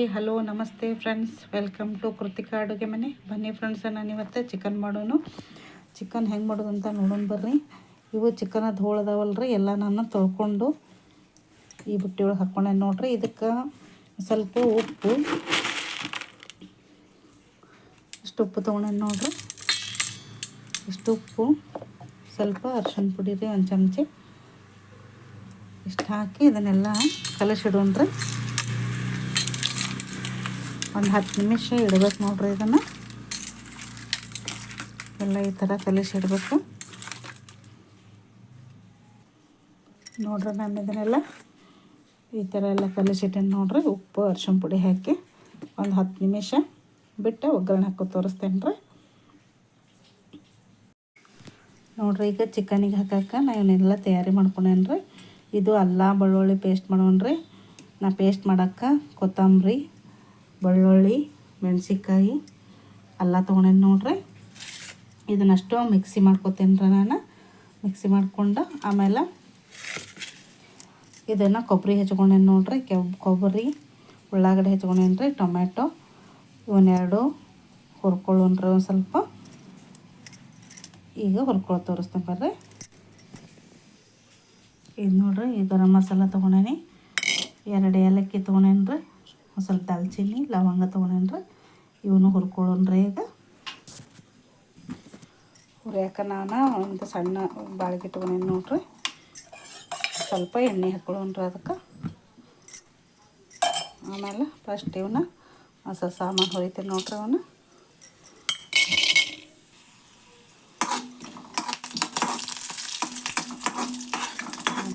Hi, hello, ನಮಸ್ತೆ friends welcome to Krithika ಅಡುಗೆ ಮನೆ. ಬನ್ನಿ ಫ್ರೆಂಡ್ಸ್ ನಾನು ಇವತ್ತು ಚಿಕನ್ ಮಾಡೋನು. ಚಿಕನ್ ಹೆಂಗೆ ಮಾಡೋದು ಅಂತ ನೋಡೋಣ ಬರ್ರಿ. ಇವು ಚಿಕನ್ ಅದು ಹೋಳದವಲ್ರಿ ಎಲ್ಲ ನಾನು ತೊಳ್ಕೊಂಡು ಈ ಬುಟ್ಟಿ ಒಳಗೆ ಹಾಕ್ಕೊಂಡೆ ನೋಡ್ರಿ. ಇದಕ್ಕೆ ಸ್ವಲ್ಪ ಉಪ್ಪು. ಇಷ್ಟು ಉಪ್ಪು ತೊಗೊಂಡೆ ನೋಡ್ರಿ. ಇಷ್ಟು ಉಪ್ಪು, ಸ್ವಲ್ಪ ಅರ್ಶಿಣ ಪುಡಿ ರೀ ಒಂದು ಚಮಚ. ಇಷ್ಟು ಹಾಕಿ ಇದನ್ನೆಲ್ಲ ಕಲಸಿಡೋಣ್ರಿ. ಒಂದು ಹತ್ತು ನಿಮಿಷ ಇಡಬೇಕು ನೋಡ್ರಿ ಇದನ್ನು. ಎಲ್ಲ ಈ ಥರ ಕಲಿಸಿ ಇಡಬೇಕು. ನೋಡ್ರಿ ನಾನು ಇದನ್ನೆಲ್ಲ ಈ ಥರ ಎಲ್ಲ ಕಲಿಸಿಟ್ಟೇನೆ ನೋಡ್ರಿ, ಉಪ್ಪು ಅರ್ಶಿನ ಪುಡಿ ಹಾಕಿ ಒಂದು ಹತ್ತು ನಿಮಿಷ ಬಿಟ್ಟು ಒಗ್ಗರಣೆ ಹಾಕೋ ತೋರಿಸ್ತೇನೆ ರೀ ನೋಡ್ರಿ ಈಗ ಚಿಕನಿಗೆ ಹಾಕಕ್ಕೆ ನಾ ಇವನ್ನೆಲ್ಲ ತಯಾರಿ ಮಾಡ್ಕೊಂಡೇನಿ ರೀ ಇದು ಅಲ್ಲ, ಬೆಳ್ಳುಳ್ಳಿ ಪೇಸ್ಟ್ ಮಾಡೋಣ ರೀ ನಾ ಪೇಸ್ಟ್ ಮಾಡೋಕ್ಕೆ ಕೊತ್ತಂಬರಿ ಬೆಳ್ಳುಳ್ಳಿ, ಮೆಣಸಿನ್ಕಾಯಿ ಎಲ್ಲ ತೊಗೊಂಡೇನಿ ನೋಡ್ರಿ. ಇದನ್ನಷ್ಟು ಮಿಕ್ಸಿ ಮಾಡ್ಕೊತೀನಿ ರೀ ನಾನು. ಮಿಕ್ಸಿ ಮಾಡಿಕೊಂಡು ಆಮೇಲೆ ಇದನ್ನು ಕೊಬ್ಬರಿ ಹೆಚ್ಕೊಂಡೇನಿ ನೋಡ್ರಿ. ಕೆಬ್ ಕೊಬ್ಬರಿ, ಉಳ್ಳಾಗಡ್ಡೆ ಹೆಚ್ಕೊಂಡೇನಿ ರೀ, ಟೊಮ್ಯಾಟೊ ಇವನ್ನೆರಡು ಹುರ್ಕೊಳ್ಳೋಣ್ರಿ ಒಂದು ಸ್ವಲ್ಪ. ಈಗ ಹುರ್ಕೊಳ್ಳೋ ತೋರಿಸ್ತೇನೆ ಬರ್ರಿ. ಇದು ನೋಡ್ರಿ, ಈ ಗರಂ ಮಸಾಲ ತೊಗೊಂಡೇನಿ ಎರಡು ಏಲಕ್ಕಿ ತೊಗೊಂಡೇನಿ ರೀ. ಒಂದು ಸ್ವಲ್ಪ ದಾಲ್ಚಿನ್ನಿ ಲವಂಗ ತೊಗೊಂಡೇನಿ ರೀ ಇವನು ಹುರ್ಕೊಳ್ಳೋಣ್ರಿ ಈಗ. ಹುರಿಯಾಕ ನಾನು ಒಂದು ಸಣ್ಣ ಬಾಳಿಗೆ ಇಟ್ಕೊಂಡೇನಿ ನೋಡ್ರಿ. ಸ್ವಲ್ಪ ಎಣ್ಣೆ ಹಾಕ್ಕೊಳ್ಳೋಣ್ರಿ ಅದಕ್ಕೆ. ಆಮೇಲೆ ಫಸ್ಟ್ ಇವನ್ನ ಹೊಸ ಸಾಮಾನು ಹೊರಿತೀನಿ ನೋಡ್ರಿ ಅವನ್ನ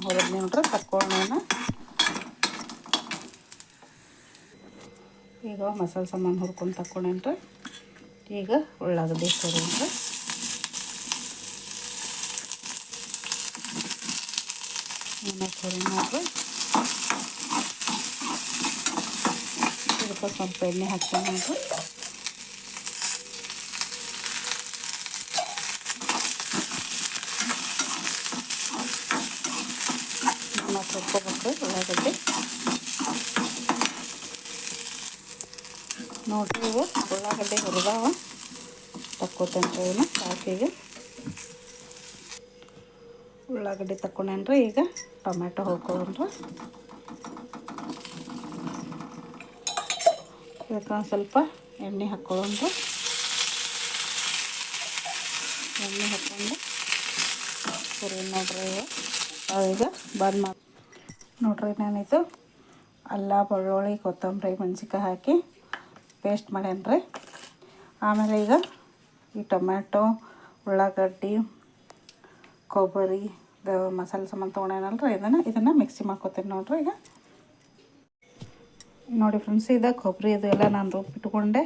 ಹೊರದ್ ನೋಡ್ರಿ ತಕ್ಕೊಳ್ಳೋಣ ಈಗ ಮಸಾಲೆ ಸಾಮಾನು ಹುರ್ಕೊಂಡು ತಕ್ಕೊಂಡೇನ್ರಿ? ಈಗ ಉಳ್ಳಾಗಡ್ಡಿ ಸರಿ ನೋಡ್ರಿ ಇದಕ್ಕೆ ಸ್ವಲ್ಪ ಎಣ್ಣೆ ಹಾಕ್ತೇನೆ ನೋಡ್ರಿ. ನಾವು ತೊಳ್ಕೊಬೇಕು ಉಳ್ಳಾಗಡ್ಡಿ. ನೋಡ್ರಿ ಇವು. ಉಳ್ಳಾಗಡ್ಡೆ ಹುರಿದಾವ. ತಕ್ಕೋತಂತ ಇವನ್ನ ಸಾಕಿಗೆ ಉಳ್ಳಾಗಡ್ಡಿ ತಕ್ಕೊಂಡೇನ್ರಿ ಈಗ ಟೊಮ್ಯಾಟೊ ಹೊಳ್ಕೊಳ್ಳೋಣ್ರಿ ಇದಕ್ಕೊಂದು ಸ್ವಲ್ಪ ಎಣ್ಣೆ ಹಾಕ್ಕೊಳ್ಳೋಣ್ರಿ ಎಣ್ಣೆ ಹಾಕ್ಕೊಂಡು ಸರಿ ನೋಡ್ರಿ ಈಗ ಬಂದ್ ಮಾಡಿ ನೋಡ್ರಿ ನಾನಿದು ಅಲ್ಲ, ಬೆಳ್ಳುಳ್ಳಿ, ಕೊತ್ತಂಬರಿ ಮೆಣಸಿಕಾಯಿ ಹಾಕಿ ಪೇಸ್ಟ್ ಮಾಡೇನ್ರಿ ಆಮೇಲೆ ಈಗ ಈ ಟೊಮ್ಯಾಟೊ, ಉಳ್ಳಾಗಡ್ಡಿ, ಕೊಬ್ಬರಿ ಮಸಾಲೆ ಸಾಮಾನು ತೊಗೊಂಡೇನಲ್ರಿ ಇದನ್ನು ಇದನ್ನು ಮಿಕ್ಸಿ ಮಾಡ್ಕೊತೀನಿ ನೋಡ್ರಿ ಈಗ. ನೋಡಿ ಫ್ರೆಂಡ್ಸ್ ಇದು ಕೊಬ್ಬರಿ ಇದು ಎಲ್ಲ ನಾನು ರುಬ್ಬಿಟ್ಕೊಂಡೆ.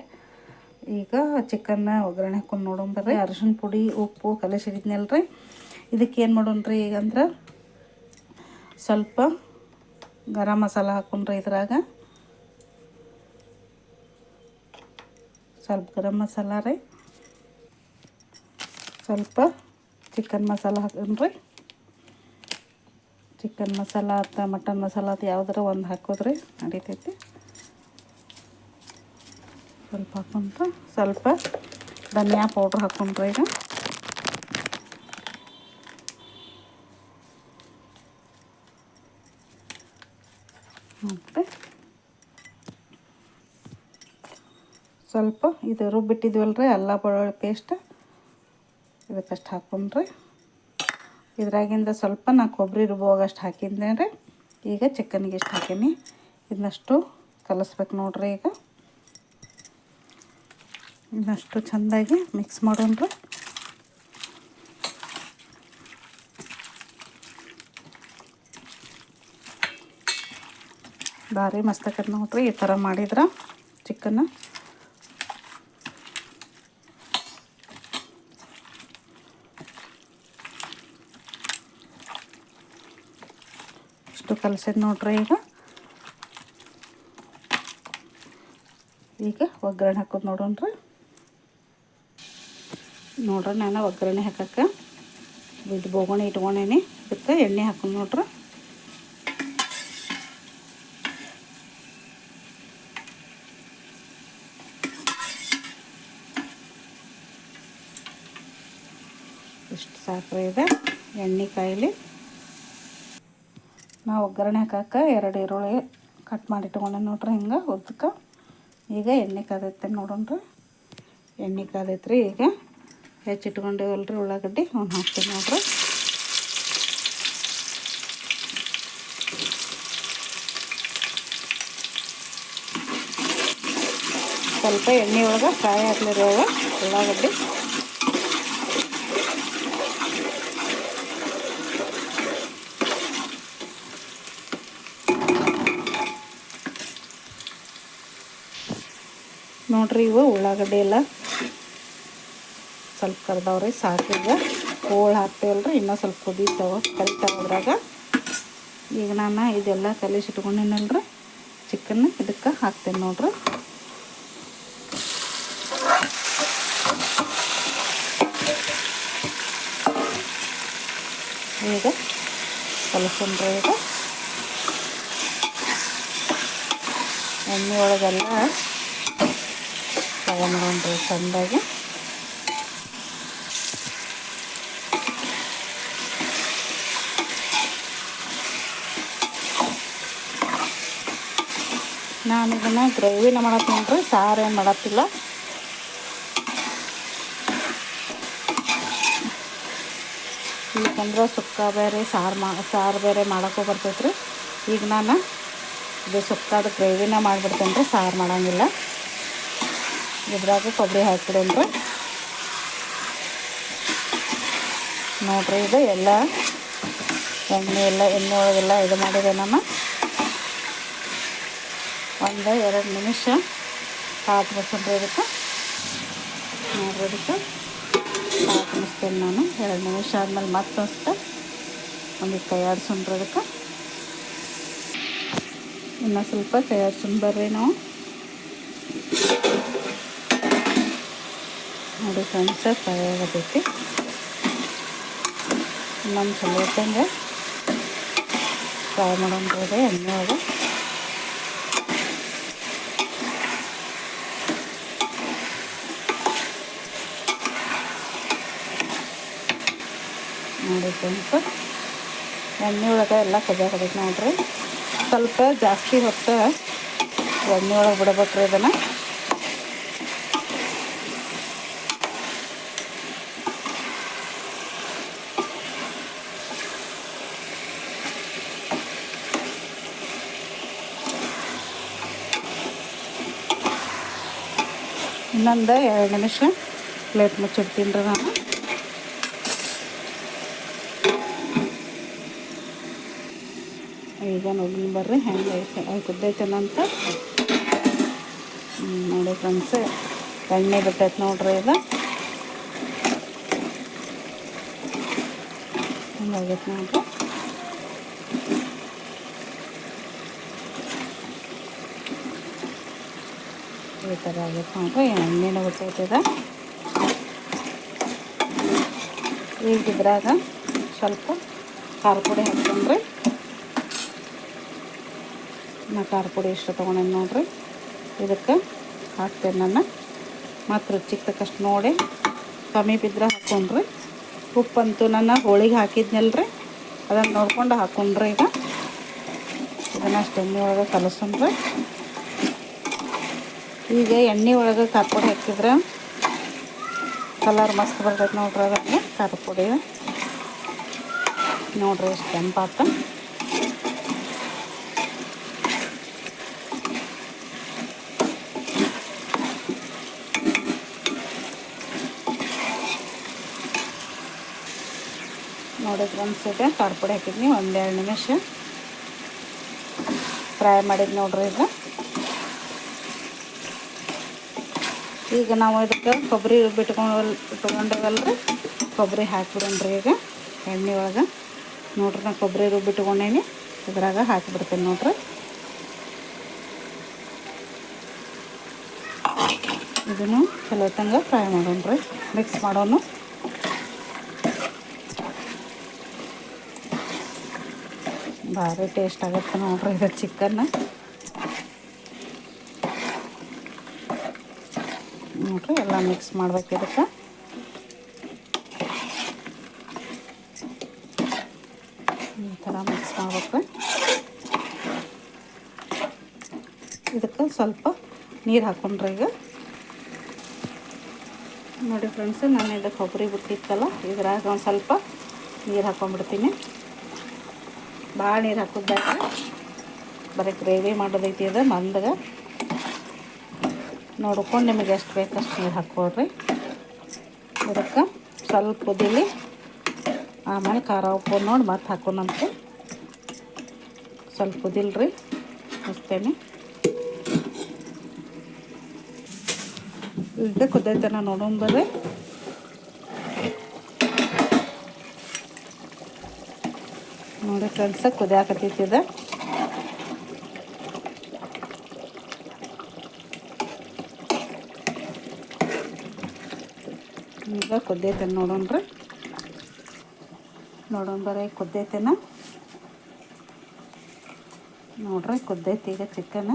ಈಗ ಚಿಕನ್ನ ಒಗ್ಗರಣೆ ಹಾಕೊಂಡು ನೋಡೋಂಬರ್ರಿ ಅರಿಶಿನ ಪುಡಿ, ಉಪ್ಪು ಕಲಸಿಡಿದ್ನಲ್ರಿ ಇದಕ್ಕೆ ಏನು ಮಾಡೋಣ್ರಿ ಈಗ ಅಂದ್ರೆ ಸ್ವಲ್ಪ ಗರಂ ಮಸಾಲ ಹಾಕೊಂಡ್ರಿ ಇದ್ರಾಗ. ಸ್ವಲ್ಪ ಗರಂ ಮಸಾಲ ರೀ. ಸ್ವಲ್ಪ ಚಿಕನ್ ಮಸಾಲ ರೀ. ಚಿಕನ್ ಮಸಾಲ ಅಥವಾ ಮಟನ್ ಮಸಾಲ ಅದು ಯಾವ್ದಾರ ಒಂದು ಹಾಕೋದ್ರಿ. ನಡೀತೈತಿ. ಸ್ವಲ್ಪ ಹಾಕೊಂತ, ಸ್ವಲ್ಪ ಧನಿಯಾ ಪೌಡ್ರ್ ಹಾಕೊಂಡ್ರಿ ಈಗ. ಮತ್ತು ಸ್ವಲ್ಪ ಇದು ರುಬ್ಬಿಟ್ಟಿದ್ವಲ್ರಿ ಅಲ್ಲ ಬೆಳ್ಳುಳ್ಳಿ ಪೇಸ್ಟ್ ಇದಕ್ಕಷ್ಟು ಹಾಕೊಂಡ್ರಿ ಇದ್ರಾಗಿಂದ ಸ್ವಲ್ಪ ನಾ ಕೊಬ್ಬರಿ ರುಬ್ಬುವಾಗಷ್ಟು ಹಾಕಿದ್ದೆ ರೀ ಈಗ ಚಿಕನ್ಗೆ ಇಷ್ಟು ಹಾಕೀನಿ. ಇದನ್ನಷ್ಟು ಕಲಿಸ್ಬೇಕು ನೋಡ್ರಿ ಈಗ. ಇದನ್ನಷ್ಟು ಚೆಂದಾಗಿ ಮಿಕ್ಸ್ ಮಾಡೋಣ್ರಿ. ಭಾರಿ ಮಸ್ತ್ ನೋಡ್ರಿ, ಈ ಥರ ಮಾಡಿದ್ರೆ ಚಿಕನ್ನ ಇಷ್ಟು ಕಲಸದ್ ನೋಡ್ರಿ ಈಗ. ಈಗ ಒಗ್ಗರಣೆ ಹಾಕೋದು ನೋಡೋಣ್ರಿ ನೋಡ್ರಿ ನಾನು ಒಗ್ಗರಣೆ ಹಾಕಕ್ಕೆ. ಇದು ಬೋಗಣಿ ಇಟ್ಕೊಂಡೇನಿ. ಇದಕ್ಕೆ ಎಣ್ಣೆ ಹಾಕೊಂಡು ನೋಡ್ರಿ. ಇಷ್ಟು ಸಾಕ್ರೆ ಇದೆ. ಎಣ್ಣೆ ಕಾಯಿಲೆ. ನಾವು ಒಗ್ಗರಣೆ ಹಾಕಕ್ಕೆ ಎರಡು ಈರುಳ್ಳಿ ಕಟ್ ಮಾಡಿ ಇಟ್ಕೊಂಡೆ ನೋಡ್ರಿ ಹಿಂಗೆ ಉದ್ದಕ್ಕೆ. ಈಗ ಎಣ್ಣೆ ಕಾದೈತೆ ನೋಡೋಣ್ರಿ ಎಣ್ಣೆ ಕಾದೈತ್ರಿ ಈಗ. ಹೆಚ್ಚಿಟ್ಕೊಂಡಿವಲ್ರಿ ಉಳ್ಳಾಗಡ್ಡಿ ಅವ್ನು ಹಾಕ್ತೀನಿ ನೋಡ್ರಿ. ಸ್ವಲ್ಪ ಎಣ್ಣೆ ಒಳಗೆ ಫ್ರೈ ಆಗ್ಲಿರೋ ಉಳ್ಳಾಗಡ್ಡಿ. ನೋಡ್ರಿ ಇವು ಉಳ್ಳಾಗಡ್ಡೆ ಎಲ್ಲ. ಸ್ವಲ್ಪ ಕರ್ದವ್ರಿ ಸಾಕಿದ ಹೋಳು ಹಾಕ್ತೇವಲ್ರಿ, ಇನ್ನೂ ಸ್ವಲ್ಪ ಕುದೀತಾವ ಕರಿತಾವದ್ರಾಗ ಈಗ ನಾನು ಇದೆಲ್ಲ ಕಲಿಸಿಟ್ಕೊಂಡಿನಲ್ರಿ. ಚಿಕನ್ ಇದಕ್ಕೆ ಹಾಕ್ತೇನೆ ನೋಡ್ರಿ. ಈಗ ಕಲಸನ್ರಿ ಈಗ. ಎಣ್ಣೆ ಒಳಗೆಲ್ಲ ತಗೊಂಡ್ರಿ ಚೆಂದಾಗಿ ನಾನು ಇದನ್ನು ಗ್ರೇವಿನ ಮಾಡತ್ತೀನಿ ಸಾರು ಏನು ಮಾಡತ್ತಿಲ್ಲ. ಯಾಕಂದ್ರೆ ಸುಕ್ಕ ಬೇರೆ, ಸಾರು ಮಾ, ಸಾರು ಬೇರೆ ಮಾಡೋಕ್ಕೂ ಬರ್ತೈತ್ರಿ. ಈಗ ನಾನು ಇದು ಸುಕ್ಕಾದ ಗ್ರೇವಿನ ಮಾಡಿಬಿಡ್ತೀನಿ ರೀ, ಸಾರು ಮಾಡೋಂಗಿಲ್ಲ. ಇದ್ರಾಗ ಕೊಬ್ಬರಿ ಹಾಕ್ಬಿಡೋಣ ರೀ ನೋಡ್ರಿ ಇದು ಎಲ್ಲ ಎಣ್ಣೆ ಎಲ್ಲ, ಎಣ್ಣೆ ಒಳಗೆಲ್ಲ ಇದು ಮಾಡಿದೆ ನಾನು ಒಂದು ಎರಡು ನಿಮಿಷ ಹಾಕಿ ಬಸ್ಕೊಂಡ್ರಿ ಇದಕ್ಕೆ ನೋಡ್ರಿ ಇದಕ್ಕೆ ಹಾಕಿ ಮುಸ್ತೇನೆ ನಾನು. ಎರಡು ನಿಮಿಷ ಆದಮೇಲೆ ಮತ್ತೆ ಅಷ್ಟು ಒಂದು ತಯಾರಿಸ್ಕೊಂಡ್ರಿ ಇದಕ್ಕೆ. ಇನ್ನೂ ಸ್ವಲ್ಪ ಕೈ ಆಡ್ಸೊಂಡು ಬರ್ರಿ ನಾವು. ನೋಡಿ ಫ್ರೆಂಡ್ಸ, ಫ್ರೈ ಆಗತೈತಿ ಇನ್ನೊಂದು ಚಲೋ ಹೊತ್ತಂಗೆ ಫ್ರೈ ಮಾಡೋಣ್ರಿ ಎಣ್ಣೆ ಒಳಗೆ ನೋಡಿ ಫ್ರೆಂಡ್ಸ್, ಎಣ್ಣೆ ಒಳಗೆ ಎಲ್ಲ ಕದಿಯಾಕತೈತಿ ನೋಡ್ರಿ. ಸ್ವಲ್ಪ ಜಾಸ್ತಿ ಹೊತ್ತು ಎಣ್ಣೆ ಒಳಗೆ ಬಿಡ್ಬೇಕ್ರಿ ಇದನ್ನು. ಇನ್ನೊಂದು ಎರಡು ನಿಮಿಷ. ಪ್ಲೇಟ್ ಮುಚ್ಚಿಡ್ತೀನಿ ರೀ ನಾನು. ಈಗ ನೋಡಿ ಬರ್ರಿ, ಹೆಂಗೆ ಐತೆ ಕುದ್ದೈತೇನಂತ ನೋಡಿ ಫ್ರೆಂಡ್ಸ್ ಎಣ್ಣೆ ಬಿಟ್ಟೈತೆ ನೋಡ್ರಿ ಇದು ಹಿಂಗಾಗೈತೆ ನೋಡ್ರಿ. ಈ ಥರ ಎಣ್ಣೆನ ಬಿಟ್ಟೈತಿದೆ ಈಗ ಇದ್ರಾಗ ಸ್ವಲ್ಪ ಖಾರ ಪುಡಿ ಹಾಕ್ಕೊಂಡ್ರಿ. ನಾ ಖಾರ ಪುಡಿ ಇಷ್ಟು ತೊಗೊಂಡೇನು ನೋಡ್ರಿ. ಇದಕ್ಕೆ ಹಾಕ್ತೇನೆ ನಾನು. ಮತ್ತು ರುಚಿಗೆ ತಕ್ಕಷ್ಟು ನೋಡಿ. ಕಮ್ಮಿ ಬಿದ್ದರೆ ಹಾಕ್ಕೊಂಡ್ರಿ ಉಪ್ಪಂತೂ ನಾನು ಹೋಳಿಗೆ ಹಾಕಿದ್ನಲ್ರಿ. ಅದನ್ನು ನೋಡ್ಕೊಂಡು ಹಾಕ್ಕೊಂಡ್ರಿ ಈಗ. ಇದನ್ನು ಎಣ್ಣೆ ಒಳಗೆ ಕಲಸೋಣ್ರಿ ಈಗ ಎಣ್ಣೆ ಒಳಗೆ ಖಾರ ಪುಡಿ ಹಾಕಿದ್ರೆ ಕಲರ್ ಮಸ್ತ್ ಬರ್ತೈತೆ ನೋಡ್ರಿ ಅದಕ್ಕೆ ಖಾರ ಪುಡಿ ನೋಡ್ರಿ ಎಷ್ಟು ಕೆಂಪಾತ. ನೋಡಿದ್ರೆ ಒಂದು ಸೀಟೆ ಖಾರ ಪುಡಿ ಹಾಕಿದ್ನಿ, ಒಂದೆರಡು ನಿಮಿಷ. ಫ್ರೈ ಮಾಡಿದ್ದು ನೋಡ್ರಿ ಈಗ. ಈಗ ನಾವು ಇದಕ್ಕೆ ಕೊಬ್ಬರಿ ಬಿಟ್ಕೊಂಡು ಇಟ್ಕೊಂಡೇವಲ್ರಿ ಕೊಬ್ಬರಿ ಹಾಕ್ಬಿಡೋಣ್ರಿ ಈಗ, ಎಣ್ಣೆ ಒಳಗೆ. ನೋಡ್ರಿ ನಾನು ಕೊಬ್ಬರಿ ರುಬ್ಬಿಟ್ಕೊಂಡೇನಿ ಇದ್ರಾಗ ಹಾಕಿಬಿಡ್ತೀನಿ ನೋಡ್ರಿ. ಇದನ್ನು ಚಲೋ ತಂಗ ಫ್ರೈ ಮಾಡೋಣ್ರಿ, ಮಿಕ್ಸ್ ಮಾಡೋಣ ಭಾರಿ ಟೇಸ್ಟ್ ಆಗುತ್ತೆ ನೋಡ್ರಿ ಇದು ಚಿಕನ್ ಹಾಕ್ಕೊಂಡ್ರೆ ಎಲ್ಲ ಮಿಕ್ಸ್ ಮಾಡ್ಬೇಕು ಇದಕ್ಕೆ. ಈ ಥರ ಮಿಕ್ಸ್ ಮಾಡ್ಬೇಕು. ಇದಕ್ಕೆ ಸ್ವಲ್ಪ ನೀರು ಹಾಕ್ಕೊಂಡ್ರೆ ಈಗ. ನೋಡಿ ಫ್ರೆಂಡ್ಸ್ ನಾನು ಇದಕ್ಕೆ ಕೊಬ್ಬರಿ ಬಿಟ್ಟಿತ್ತಲ್ಲ ಇದ್ರಾಗ ಒಂದು ಸ್ವಲ್ಪ ನೀರು ಹಾಕ್ಕೊಂಡ್ಬಿಡ್ತೀನಿ ಭಾಳ ನೀರು ಹಾಕೋದ್ಬೇಕು ಬರೀ ಗ್ರೇವಿ ಮಾಡೋದೈತಿ ಅದು ಮಂದಗೆ. ನೋಡ್ಕೊಂಡು ನಿಮಗೆ ಎಷ್ಟು ಬೇಕಷ್ಟು ನೀರು ಹಾಕ್ಕೊಳ್ರಿ ಅದಕ್ಕೆ ಸ್ವಲ್ಪ ಕುದಿಲಿ ಆಮೇಲೆ ಖಾರ ಉಪ್ಪು ನೋಡಿ ಮತ್ತೆ ಹಾಕೋಣಂತೆ. ಸ್ವಲ್ಪ ಕುದಿಲ್ರಿ ಮುಚ್ತೇನೆ ಈಗ ಕುದ್ದೈತನ ನೋಡೋಣ ಬರ್ರಿ. ನೋಡಿ ಫ್ರೆಂಡ್ಸ ಕುದಿಯಾಕತ್ತೈತಿದೆ ಈಗ ಕೊದ್ದೈತೇನೆ ನೋಡೋಣ ರೀ ನೋಡೋಣ ಬರ್ರಿ, ಕೊದ್ದೈತೇನ? ನೋಡ್ರಿ, ಕುದ್ದೈತಿ ಈಗ ಚಿಕನ್.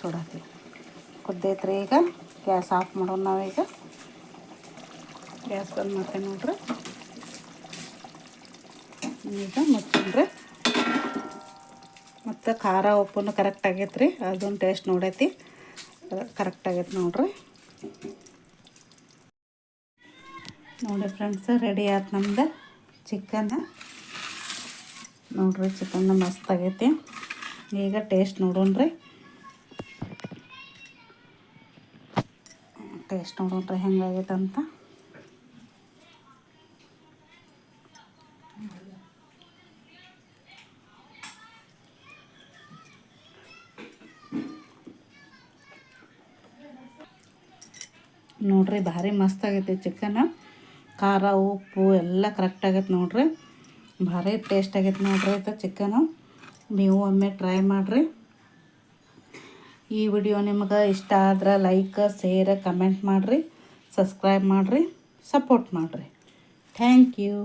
ಸುಡತಿ. ಕುದ್ದೈತ್ರಿ ಈಗ. ಗ್ಯಾಸ್ ಆಫ್ ಮಾಡೋಣ ನಾವೀಗ ಗ್ಯಾಸ್ ಬಂದ್ ಮಾಡ್ತೇನೆ ನೋಡ್ರಿ. ಈಗ ಮುಚ್ಚಿನ್ರಿ. ಮತ್ತು ಖಾರ ಉಪ್ಪು ಕರೆಕ್ಟ್ ಆಗೈತ್ರಿ. ಅದೊಂದು ಟೇಸ್ಟ್ ನೋಡೈತಿ. ಕರೆಕ್ಟ್ ಆಗೈತೆ ನೋಡ್ರಿ ನೋಡಿ ಫ್ರೆಂಡ್ಸ್ ರೆಡಿ ಆಯ್ತು ನಮ್ದು ಚಿಕನ್ ನೋಡ್ರಿ ಚಿಕನ್ ಮಸ್ತ್ ಆಗೈತಿ. ಈಗ ಟೇಸ್ಟ್ ನೋಡೋಣ್ರಿ. ಟೇಸ್ಟ್ ನೋಡೋಣ್ರಿ ಹೆಂಗಾಗೈತೆ ಅಂತ. ನೋಡ್ರಿ, ಭಾರಿ ಮಸ್ತ್ ಆಗೈತಿ ಚಿಕನ್ ಖಾರ, ಉಪ್ಪು ಎಲ್ಲ ಕರೆಕ್ಟ್ ಆಗೈತೆ ನೋಡ್ರಿ. ಭಾರಿ ಟೇಸ್ಟ್ ಆಗೈತೆ ನೋಡ್ರಿ ಆಯ್ತಾ ಚಿಕನು ನೀವು ಒಮ್ಮೆ ಟ್ರೈ ಮಾಡಿರಿ. ಈ ವಿಡಿಯೋ ನಿಮಗೆ ಇಷ್ಟ ಆದ್ರೆ ಲೈಕ್ ಶೇರ್ ಕಮೆಂಟ್ ಮಾಡಿರಿ ಸಬ್ಸ್ಕ್ರೈಬ್ ಮಾಡಿರಿ ಸಪೋರ್ಟ್ ಮಾಡಿರಿ. Thank you